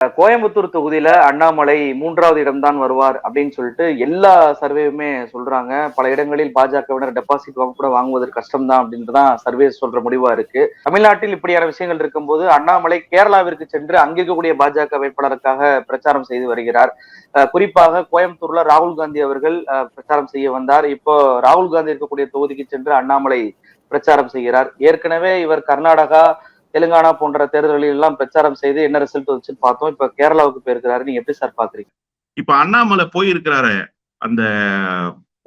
கோயம்புத்தூர் தொகுதியில அண்ணாமலை மூன்றாவது இடம்தான் வருவார் அப்படின்னு சொல்லிட்டு எல்லா சர்வேவுமே சொல்றாங்க. பல இடங்களில் பாஜகவினர் டெபாசிட் வாங்க கூட வாங்குவதற்கு கஷ்டம்தான் அப்படின்றதான் சர்வே சொல்ற முடிவா இருக்கு. தமிழ்நாட்டில் இப்படியான விஷயங்கள் இருக்கும்போது அண்ணாமலை கேரளாவிற்கு சென்று அங்கே இருக்கக்கூடிய பாஜக வேட்பாளருக்காக பிரச்சாரம் செய்து வருகிறார். அஹ் குறிப்பாக கோயம்புத்தூர்ல ராகுல் காந்தி அவர்கள் அஹ், பிரச்சாரம் செய்ய வந்தார். இப்போ ராகுல் காந்தி இருக்கக்கூடிய தொகுதிக்கு சென்று அண்ணாமலை பிரச்சாரம் செய்கிறார். ஏற்கனவே இவர் கர்நாடகா தெலுங்கானா போன்ற தேர்தல்களில் எல்லாம் பிரச்சாரம் செய்து என்ன ரிசல்ட் வந்துச்சுன்னு பார்த்தோம். இப்ப கேரளாவுக்கு போயிருக்கிறாரு. நீங்க எப்படி சார் பாக்குறீங்க? இப்ப அண்ணாமலை போயிருக்கிறாரு அந்த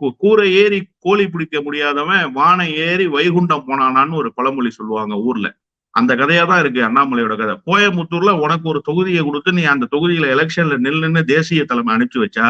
கூ- கூரை ஏறி கோழி பிடிக்க முடியாதவன் வானை ஏறி வைகுண்டம் போனானான்னு ஒரு பழமொழி சொல்லுவாங்க ஊர்ல. அந்த கதையா தான் இருக்கு அண்ணாமலையோட கதை. கோயம்புத்தூர்ல உனக்கு ஒரு தொகுதியை கொடுத்து நீ அந்த தொகுதியில எலெக்ஷன்ல நில்லுன்னு தேசிய தலைமை அனுப்பிச்சு வச்சா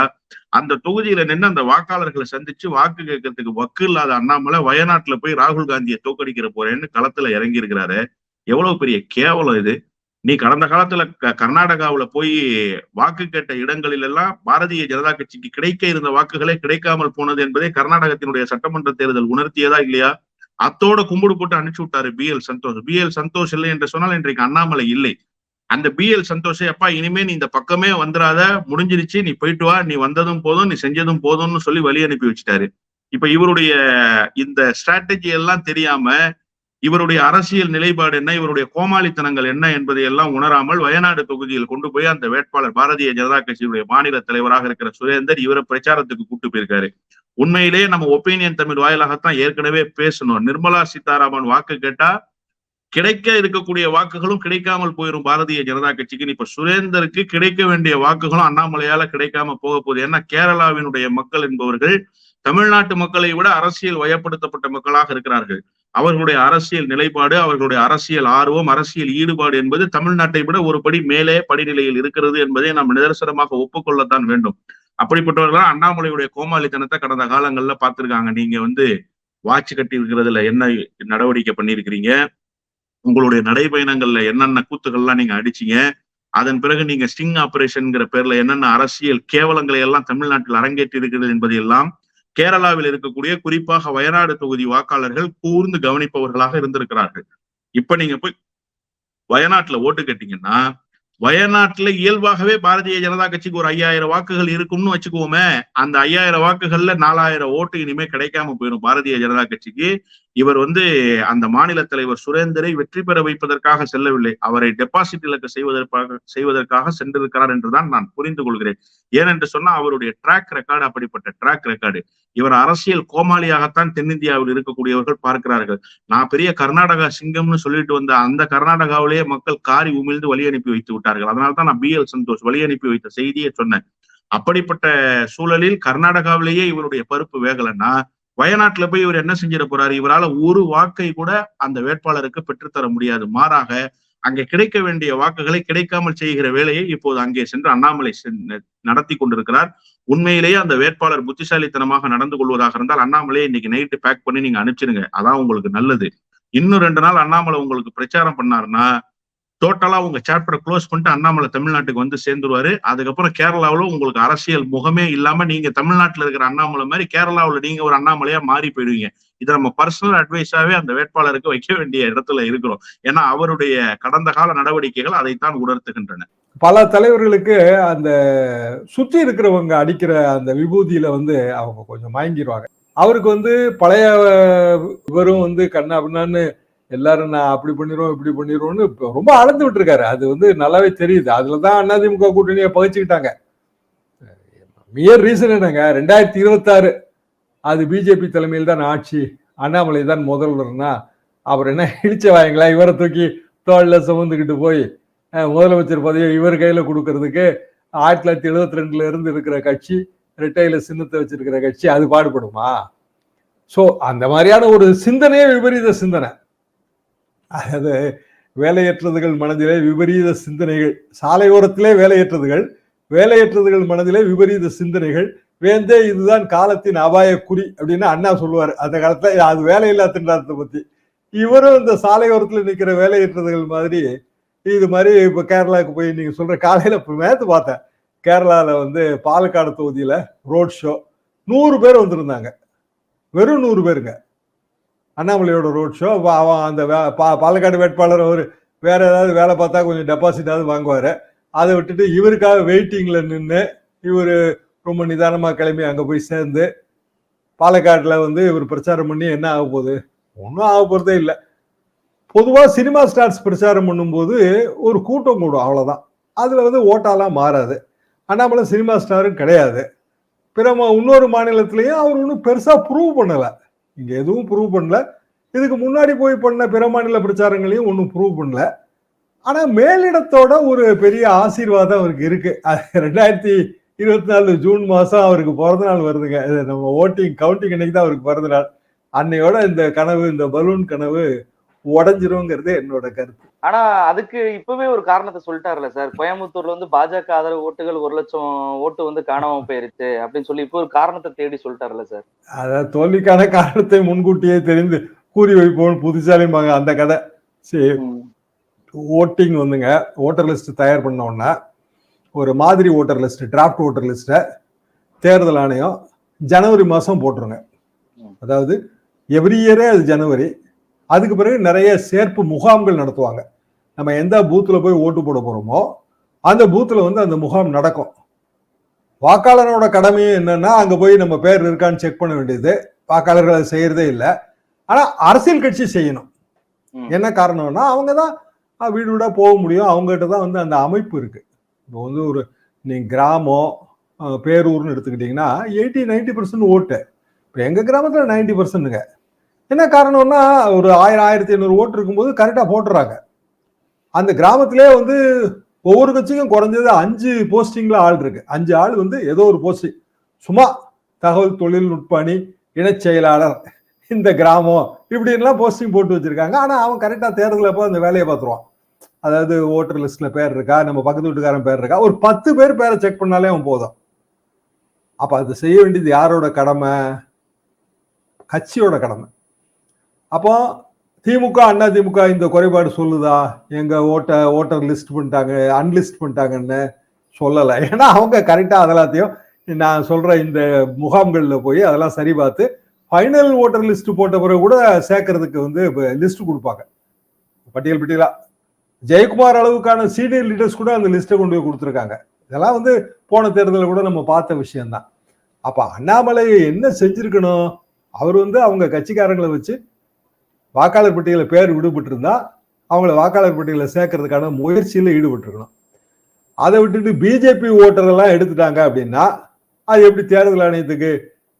அந்த தொகுதியில நின்று அந்த வாக்காளர்களை சந்திச்சு வாக்கு கேட்கறதுக்கு வக்கு இல்லாத அண்ணாமலை வயநாட்டுல போய் ராகுல் காந்தியை தோக்கடிக்கிற போறேன்னு களத்துல இறங்கி இருக்கிறாரு எவ்வளவு பெரிய கேவலம் இது? நீ கடந்த காலத்துல க- போய் வாக்கு கேட்ட இடங்களில் எல்லாம் பாரதிய ஜனதா கட்சிக்கு கிடைக்க இருந்த வாக்குகளே கிடைக்காமல் போனது என்பதை கர்நாடகத்தினுடைய சட்டமன்ற தேர்தல் உணர்த்தியதா இல்லையா? அத்தோட கும்பிடு போட்டு அனுப்பிச்சு விட்டாரு B L Santhosh. B L Santhosh இல்லை என்று சொன்னால் இன்றைக்கு அண்ணாமலை இல்லை. அந்த பி எல் சந்தோஷை அப்பா இனிமே நீ இந்த பக்கமே வந்துடாத முடிஞ்சிருச்சு. நீ போயிட்டு வா. நீ வந்ததும் போதும். நீ செஞ்சதும் போதும்னு சொல்லி வழி அனுப்பி வச்சுட்டாரு. இப்ப இவருடைய இந்த ஸ்ட்ராட்டஜி எல்லாம் தெரியாம இவருடைய அரசியல் நிலைப்பாடு என்ன? இவருடைய கோமாளித்தனங்கள் என்ன என்பதை எல்லாம் உணராமல் வயநாடு தொகுதியில் கொண்டு போய் அந்த வேட்பாளர் பாரதிய ஜனதா கட்சியுடைய மாநில தலைவராக இருக்கிற சுரேந்தர் இவரை பிரச்சாரத்துக்கு கூட்டு போயிருக்காரு. உண்மையிலேயே நம்ம ஒப்பீனியன் தமிழ் வாயிலாகத்தான் ஏற்கனவே பேசணும். நிர்மலா சீதாராமன் வாக்கு கேட்டா கிடைக்க இருக்கக்கூடிய வாக்குகளும் கிடைக்காமல் போயிரும் பாரதிய ஜனதா கட்சிக்கு. இப்ப சுரேந்தருக்கு கிடைக்க வேண்டிய வாக்குகளும் அண்ணாமலையால கிடைக்காம போக போகுது. ஏன்னா கேரளாவினுடைய மக்கள் என்பவர்கள் தமிழ்நாட்டு மக்களை விட அரசியல் வயப்படுத்தப்பட்ட மக்களாக இருக்கிறார்கள். அவர்களுடைய அரசியல் நிலைப்பாடு அவர்களுடைய அரசியல் ஆர்வம் அரசியல் ஈடுபாடு என்பது தமிழ்நாட்டை விட ஒரு படி மேலே படிநிலையில் இருக்கிறது என்பதை நாம் நிதர்சனமாக ஒப்புக்கொள்ளத்தான் வேண்டும். அப்படிப்பட்டவர்கள் அண்ணாமலையுடைய கோமாளித்தனத்தை கடந்த காலங்கள்ல பார்த்திருக்காங்க. நீங்க வந்து வாட்ச் கட்டி இருக்கிறதுல என்ன நடவடிக்கை பண்ணியிருக்கிறீங்க? உங்களுடைய நடைபயணங்கள்ல என்னென்ன கூத்துக்கள்லாம் நீங்க அடிச்சீங்க? அதன் பிறகு நீங்க ஸ்டிங் ஆபரேஷன்ங்கிற பேர்ல என்னென்ன அரசியல் கேவலங்களை எல்லாம் தமிழ்நாட்டில் அரங்கேற்றி இருக்கிறது என்பதையெல்லாம் கேரளாவில் இருக்கக்கூடிய குறிப்பாக வயநாடு தொகுதி வாக்காளர்கள் கூர்ந்து கவனிப்பவர்களாக இருந்திருக்கிறார்கள். இப்ப நீங்க போய் வயநாட்டுல ஓட்டு கேட்டீங்கன்னா வயநாட்டுல இயல்பாகவே பாரதிய ஜனதா கட்சிக்கு ஒரு ஐயாயிரம் வாக்குகள் இருக்கும்னு வச்சுக்குவோமே அந்த ஐயாயிரம் வாக்குகள்ல நாலாயிரம் ஓட்டு இனிமே கிடைக்காம போயிடும் பாரதிய ஜனதா கட்சிக்கு. இவர் வந்து அந்த மாநில தலைவர் சுரேந்தரை வெற்றி பெற வைப்பதற்காக செல்லவில்லை. அவரை டெபாசிட் இலக்கு செய்வதற்காக செய்வதற்காக சென்றிருக்கிறார் என்றுதான் நான் புரிந்து கொள்கிறேன். ஏனென்று சொன்னா அவருடைய ட்ராக் ரெக்கார்டு அப்படிப்பட்ட ட்ராக் ரெக்கார்டு இவர் அரசியல் கோமாளியாகத்தான் தென்னிந்தியாவில் இருக்கக்கூடியவர்கள் பார்க்கிறார்கள். நான் பெரிய கர்நாடகா சிங்கம்னு சொல்லிட்டு வந்த அந்த கர்நாடகாவிலேயே மக்கள் காரி உமிழ்ந்து வழி அனுப்பி வைத்து விட்டார்கள். அதனால தான் நான் பி எல் சந்தோஷ் வழி அனுப்பி வைத்த செய்தியை சொன்னேன். அப்படிப்பட்ட சூழலில் கர்நாடகாவிலேயே இவருடைய பருப்பு வேகலைன்னா வயநாட்டுல போய் இவர் என்ன செஞ்சிட போறாரு? இவரால ஒரு வாக்கை கூட அந்த வேட்பாளருக்கு பெற்றுத்தர முடியாது. மாறாக அங்கே கிடைக்க வேண்டிய வாக்குகளை கிடைக்காமல் செய்கிற வேலையை இப்போது அங்கே சென்று அண்ணாமலை சென்~ நடத்தி கொண்டிருக்கிறார். உண்மையிலேயே அந்த வேட்பாளர் புத்திசாலித்தனமாக நடந்து கொள்வதாக இருந்தால் அண்ணாமலையை இன்னைக்கு நைட்டு பேக் பண்ணி நீங்க அனுப்பிச்சிருங்க. அதான் உங்களுக்கு நல்லது. இன்னும் ரெண்டு நாள் அண்ணாமலை உங்களுக்கு பிரச்சாரம் பண்ணாருன்னா டோட்டலா உங்க சாப்டரை க்ளோஸ் பண்ணிட்டு அண்ணாமலை தமிழ்நாட்டுக்கு வந்து சேர்ந்துருவாரு. அதுக்கப்புறம் கேரளாவில் உங்களுக்கு அரசியல் முகமே இல்லாம நீங்க தமிழ்நாட்டுல இருக்கிற அண்ணாமலை மாதிரி கேரளாவில் நீங்க ஒரு அண்ணாமலையா மாறி போயிடுவீங்க. இதை நம்ம பர்சனல் அட்வைஸாவே அந்த வேட்பாளருக்கு வைக்க வேண்டிய இடத்துல இருக்கிறோம். ஏன்னா அவருடைய கடந்த கால நடவடிக்கைகள் அதைத்தான் உணர்த்துகின்றன. பல தலைவர்களுக்கு அந்த சுற்றி இருக்கிறவங்க அடிக்கிற அந்த விபூதியில வந்து அவங்க கொஞ்சம் மயங்கிடுவாங்க அவருக்கு வந்து பழைய இவரும் வந்து கண்ணா அப்படின்னான்னு எல்லாரும் நான் அப்படி பண்ணிடுவோம் இப்படி பண்ணிடுவோம்னு ரொம்ப அளந்து விட்டுருக்காரு. அது வந்து நல்லாவே தெரியுது. அதுலதான் அதிமுக கூட்டணியை பகிச்சுக்கிட்டாங்க. மியர் ரீசன் என்னங்க? ரெண்டாயிரத்தி இருபத்தாறு அது பிஜேபி தலைமையில் தான் ஆட்சி. அண்ணாமலை தான் முதல்வர்னா அவர் என்ன இடிச்ச வாயங்களா? இவரை தூக்கி தோளில் சுமந்துக்கிட்டு போய் முதலமைச்சர் பதவியை இவர் கையில் கொடுக்கறதுக்கு ஆயிரத்தி தொள்ளாயிரத்தி எழுபத்தி ரெண்டுல இருந்து இருக்கிற கட்சி ரெட்டையில சின்னத்தை வச்சிருக்கிற கட்சி அது பாடுபடுமா? ஸோ அந்த மாதிரியான ஒரு சிந்தனையே விபரீத சிந்தனை. அதாவது வேலையற்றதுகள் மனதிலே விபரீத சிந்தனைகள். சாலையோரத்திலே வேலையற்றதுகள் வேலையற்றதுகள் மனதிலே விபரீத சிந்தனைகள். வேந்தே இதுதான் காலத்தின் அபாய குறி அப்படின்னு அண்ணா சொல்லுவார். அந்த காலத்தில் அது வேலையில்லா திண்டாட்டத்தை பற்றி இவரும் இந்த சாலையோரத்தில் நிற்கிற வேலையற்றதுகள் மாதிரி இது மாதிரி இப்போ கேரளாவுக்கு போய் நீங்கள் சொல்கிற காலையில் இப்போ நேத்து பார்த்தேன். கேரளாவில் வந்து பாலக்காடு தொகுதியில் ரோட் ஷோ நூறு பேர் வந்திருந்தாங்க. வெறும் நூறு பேருங்க. அண்ணாமலையோட ரோட் ஷோ அவன் அந்த பா- பாலக்காடு வேட்பாளர் அவர் வேற ஏதாவது வேலை பார்த்தா கொஞ்சம் டெபாசிட்டாவது வாங்குவார். அதை விட்டுட்டு இவருக்காக வெயிட்டிங்கில் நின்று இவர் ரொம்ப நிதானமாக கிளம்பி அங்கே போய் சேர்ந்து பாலக்காட்டில் வந்து இவர் பிரச்சாரம் பண்ணி என்ன ஆக போகுது? ஒன்றும் ஆக போகிறதே இல்லை. பொதுவாக சினிமா ஸ்டார்ஸ் பிரச்சாரம் பண்ணும்போது ஒரு கூட்டம் கூடும் அவ்வளோதான் அதில் வந்து ஓட்டாலாம் மாறாது. அண்ணாமலை சினிமா ஸ்டாரும் கிடையாது. பிற இன்னொரு மாநிலத்திலையும் அவர் ஒன்றும் பெருசாக ப்ரூவ் பண்ணலை. இங்க எதுவும் ப்ரூவ் பண்ணல. இதுக்கு முன்னாடி போய் பண்ண பிற மாநில பிரச்சாரங்களையும் ஒன்றும் ப்ரூவ் பண்ணல. ஆனா மேலிடத்தோட ஒரு பெரிய ஆசீர்வாதம் அவருக்கு இருக்கு. ரெண்டாயிரத்தி இருபத்தி நாலு ஜூன் மாசம் அவருக்கு பிறந்த நாள் வருதுங்க நம்ம ஓட்டிங் கவுண்டிங் அன்னைக்கு தான் அவருக்கு பிறந்த நாள் அன்னையோட இந்த கனவு இந்த பலூன் கனவு உடஞ்சிருங்கிறது என்னோட கருத்து. ஆனா அதுக்கு இப்பவே ஒரு காரணத்தை சொல்லிட்டாருல சார். கோயம்புத்தூர்ல வந்து பாஜக ஆதரவு ஓட்டுகள் ஒரு லட்சம் ஓட்டு வந்து காணாம போயிருச்சு அப்படின்னு சொல்லி இப்போ ஒரு காரணத்தை தேடி சொல்லிட்டாருல சார். அதாவது தோல்விக்கான காரணத்தை முன்கூட்டியே தெரிந்து கூறி வைப்போம். புதுசாலிம்பாங்க அந்த கதை. சரி. ஓட்டிங் வந்துங்க. ஓட்டர் லிஸ்ட் தயார் பண்ண உடனே ஒரு மாதிரி ஓட்டர் லிஸ்ட் டிராஃப்ட் ஓட்டர் லிஸ்ட்டை தேர்தல் ஆணையம் ஜனவரி மாதம் போட்டுருங்க. அதாவது எவ்ரி இயரே அது ஜனவரி. அதுக்கு பிறகு நிறைய சேர்ப்பு முகாம்கள் நடத்துவாங்க. நம்ம எந்த பூத்தில் போய் ஓட்டு போட போகிறோமோ அந்த பூத்தில் வந்து அந்த முகாம் நடக்கும். வாக்காளரோட கடமையும் என்னன்னா அங்கே போய் நம்ம பேர் இருக்கான்னு செக் பண்ண வேண்டியது. வாக்காளர்கள் அதை செய்யறதே இல்லை. ஆனால் அரசியல் கட்சி செய்யணும். என்ன காரணம்னா அவங்க தான் வீடு வீடா போக முடியும். அவங்ககிட்ட தான் வந்து அந்த அமைப்பு இருக்கு. இப்போ வந்து ஒரு நீங்க கிராமம் பேரூர்னு எடுத்துக்கிட்டிங்கன்னா எயிட்டி நைன்டி பர்சன்ட் ஓட்டு. இப்போ எங்கள் கிராமத்தில் நைன்டி பர்சன்ட்டுங்க என்ன காரணம்னா ஒரு ஆயிரம் ஆயிரத்தி ஐநூறு ஓட்டு இருக்கும்போது கரெக்டாக போட்டுறாங்க. அந்த கிராமத்திலே வந்து ஒவ்வொரு கட்சிக்கும் குறைஞ்சது அஞ்சு போஸ்டிங்கில் ஆள் இருக்கு. அஞ்சு ஆள் வந்து ஏதோ ஒரு போஸ்டிங் சும்மா தகவல் தொழில்நுட்ப அணி இணைச் செயலாளர் இந்த கிராமம் இப்படின்லாம் போஸ்டிங் போட்டு வச்சிருக்காங்க. ஆனால் அவன் கரெக்டாக தேர்தலில் அப்போ அந்த வேலையை பார்த்துருவான். அதாவது ஓட்டர் லிஸ்ட்ல பேர் இருக்கா நம்ம பக்கத்து வீட்டுக்காரன் பேர் இருக்கா ஒரு பத்து பேர் பேரை செக் பண்ணாலே அவன் போதும். அப்போ அது செய்ய வேண்டியது யாரோட கடமை? கட்சியோட கடமை. அப்போ திமுக அண்ணா திமுக இந்த குறைபாடு சொல்லுதா? எங்க ஓட்ட ஓட்டர் லிஸ்ட் பண்ணிட்டாங்க அன்லிஸ்ட் பண்ணிட்டாங்கன்னு சொல்லலை. ஏன்னா அவங்க கரெக்டாக அதெல்லாத்தையும் நான் சொல்ற இந்த முகாம்களில் போய் அதெல்லாம் சரி பார்த்து ஃபைனல் ஓட்டர் லிஸ்ட் போட்ட பிறகு கூட சேர்க்கறதுக்கு வந்து லிஸ்ட் கொடுப்பாங்க. பட்டியல் பட்டியலா. ஜெயக்குமார் அளவுக்கான சீனியர் லீடர்ஸ் கூட அந்த லிஸ்ட்டை கொண்டு போய் கொடுத்துருக்காங்க. இதெல்லாம் வந்து போன தேர்தலில் கூட நம்ம பார்த்த விஷயம்தான். அப்போ அண்ணாமலை என்ன செஞ்சிருக்கணும்? அவர் வந்து அவங்க கட்சிக்காரங்களை வச்சு வாக்காளர் பட்டியலில் பேர் விடுபட்டிருந்தா அவங்கள வாக்காளர் பட்டியலில் சேர்க்கறதுக்கான முயற்சியில் ஈடுபட்டிருக்கணும். அதை விட்டுட்டு பிஜேபி ஓட்டரெல்லாம் எடுத்துட்டாங்க அப்படின்னா அது எப்படி தேர்தல் ஆணையத்துக்கு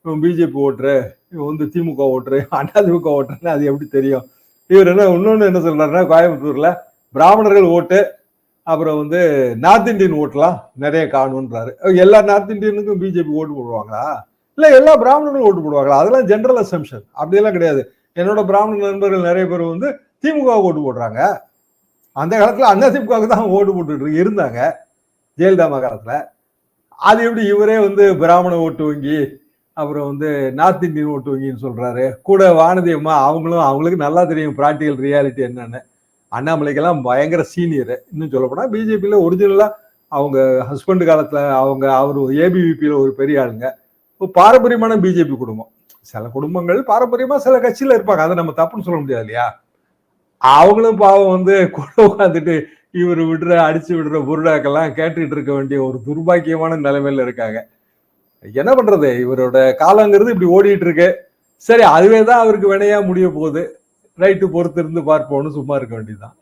இவன் பிஜேபி ஓட்டுரு இவன் வந்து திமுக ஓட்டுரு அதிமுக ஓட்டுருன்னு அது எப்படி தெரியும்? இவர் என்ன இன்னொன்று என்ன சொல்றாருன்னா கோயம்புத்தூர்ல பிராமணர்கள் ஓட்டு அப்புறம் வந்து நார்த் இந்தியன் ஓட்டுலாம் நிறைய காணுன்றாரு எல்லா நார்த் இந்தியனுக்கும் பிஜேபி ஓட்டு போடுவாங்களா? இல்லை எல்லா பிராமணர்களும் ஓட்டு போடுவாங்களா? அதெல்லாம் ஜென்ரல் அசம்ஷன் அப்படியெல்லாம் கிடையாது. என்னோட பிராமண நண்பர்கள் நிறைய பேர் வந்து திமுக ஓட்டு போடுறாங்க. அந்த காலத்தில் அண்ணா திமுகவுக்கு தான் ஓட்டு போட்டுட்டு இருந்தாங்க ஜெயலலிதா காலத்தில். அது எப்படி இவரே வந்து பிராமண ஓட்டு வங்கி அப்புறம் வந்து நார்த் இந்தியன் ஓட்டு வங்கின்னு சொல்கிறாரு கூட வானதி அம்மா அவங்களும் அவங்களுக்கு நல்லா தெரியும் ப்ராக்டிக்கல் ரியாலிட்டி என்னன்னு. அண்ணாமலைக்கெல்லாம் பயங்கர சீனியர் இன்னும் சொல்லப்போனால் பிஜேபியில் ஒரிஜினலாக அவங்க ஹஸ்பண்ட் காலத்தில் அவங்க அவர் ஏபிவிபியில் ஒரு பெரிய ஆளுங்க. பாரம்பரியமான பிஜேபி குடும்பம். சில குடும்பங்கள் பாரம்பரியமா சில கட்சியில இருப்பாங்க. அதை நம்ம தப்புன்னு சொல்ல முடியாது இல்லையா? அவங்களும் பாவம் வந்து கூட உட்காந்துட்டு இவர் விடுற அடிச்சு விடுற புருடாக்கெல்லாம் கேட்டுட்டு இருக்க வேண்டிய ஒரு துர்பாக்கியமான நிலைமையில இருக்காங்க. என்ன பண்றது? இவரோட காலங்கிறது இப்படி ஓடிட்டு இருக்கு. சரி அதுவே தான் அவருக்கு வினையா முடிய போகுது. ரைட்டு பொறுத்து இருந்து பார்ப்போம்னு சும்மா இருக்க வேண்டியதுதான்.